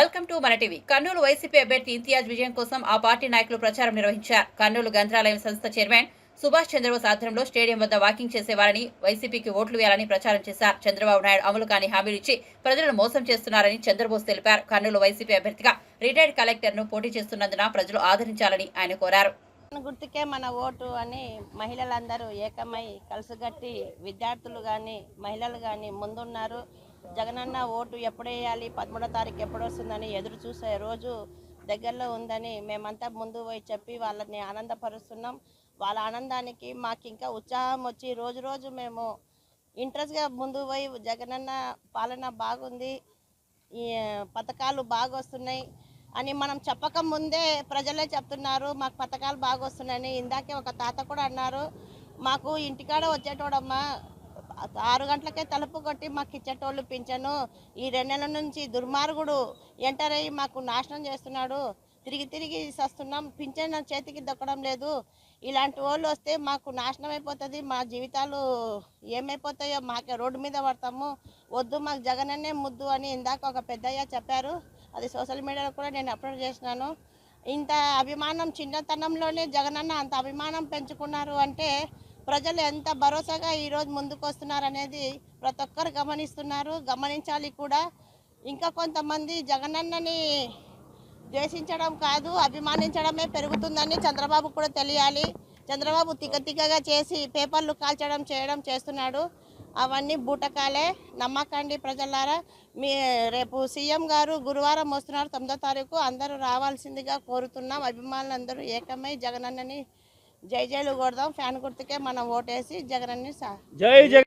Welcome to మన TV. Kurnool YCP అభ్యర్థి ఇంతియాజ్ విజయం కోసం ఆ పార్టీ నాయకులు ప్రచారం నిర్వహించారు. కర్నూలు గ్రంథాలయం సంస్థ చైర్మన్ సుభాష్ చంద్రబోస్ ఆధ్వర్యంలో స్టేడియం వద్ద వాకింగ్ చేసేవారని వైసీపీకి ఓట్లు వేయాలని ప్రచారం చేశారు. చంద్రబాబు నాయుడు అమలు కాని హామీలు ఇచ్చి ప్రజలను మోసం చేస్తున్నారని చంద్రబోస్ తెలిపారు. కర్నూలు వైసీపీ అభ్యర్థిగా రిటైర్డ్ కలెక్టర్ను పోటీ చేస్తున్నందున ప్రజలు ఆదరించాలని ఆయన కోరారు. గుర్తుకే మన ఓటు అని మహిళలందరూ ఏకమై కలిసిగట్టి విద్యార్థులు కానీ మహిళలు కానీ ముందున్నారు. జగనన్న ఓటు ఎప్పుడేయాలి? పదమూడో తారీఖు ఎప్పుడు వస్తుందని ఎదురు చూసే రోజు దగ్గరలో ఉందని మేమంతా ముందు పోయి చెప్పి వాళ్ళని ఆనందపరుస్తున్నాం. వాళ్ళ ఆనందానికి మాకు ఇంకా ఉత్సాహం వచ్చి రోజు రోజు మేము ఇంట్రెస్ట్గా ముందు పోయి జగనన్న పాలన బాగుంది. ఈ పథకాలు బాగా వస్తున్నాయి అని మనం చెప్పక ముందే ప్రజలే చెప్తున్నారు. మాకు పథకాలు బాగా వస్తున్నాయని ఇందాకే ఒక తాత కూడా అన్నారు. మాకు ఇంటికాడ వచ్చేటోడమ్మా ఆరు గంటలకే తలుపు కొట్టి మాకు ఇచ్చేటోళ్ళు పింఛను ఈ రెండు నెలల నుంచి దుర్మార్గుడు ఎంటర్ అయ్యి మాకు నాశనం చేస్తున్నాడు. తిరిగి తిరిగి వస్తున్నాం పింఛన్ చేతికి దొక్కడం లేదు. ఇలాంటి వాళ్ళు వస్తే మాకు నాశనం అయిపోతుంది. మా జీవితాలు ఏమైపోతాయో మాకే రోడ్డు మీద పడతాము. వద్దు మాకు జగనన్నే ముద్దు అని ఇందాక ఒక పెద్దయ్య చెప్పారు. అది సోషల్ మీడియాలో కూడా నేను అప్లోడ్ చేసినాను. ఇంత అభిమానం చిన్నతనంలోనే జగనన్న అంత అభిమానం పెంచుకున్నారు అంటే ప్రజలు ఎంత భరోసాగా ఈరోజు ముందుకు వస్తున్నారు అనేది ప్రతి ఒక్కరు గమనిస్తున్నారు. గమనించాలి కూడా. ఇంకా కొంతమంది జగనన్నని ద్వేషించడం కాదు అభిమానించడమే పెరుగుతుందని చంద్రబాబు కూడా తెలియాలి. చంద్రబాబు తిగతిగగా తిక్కగా చేసి పేపర్లు కాల్చడం చేయడం చేస్తున్నాడు. అవన్నీ బూటకాలే. నమ్మకండి ప్రజలారా. మీ రేపు సీఎం గారు గురువారం వస్తున్నారు తొమ్మిదో తారీఖు. అందరూ రావాల్సిందిగా కోరుతున్నాం. అభిమానులు అందరూ ఏకమై జగనన్నని జై జైలు కొడదాం ఫ్యాన్ గుర్తుకే మనం ఓటేసి జగనన్ని సా జై జగన్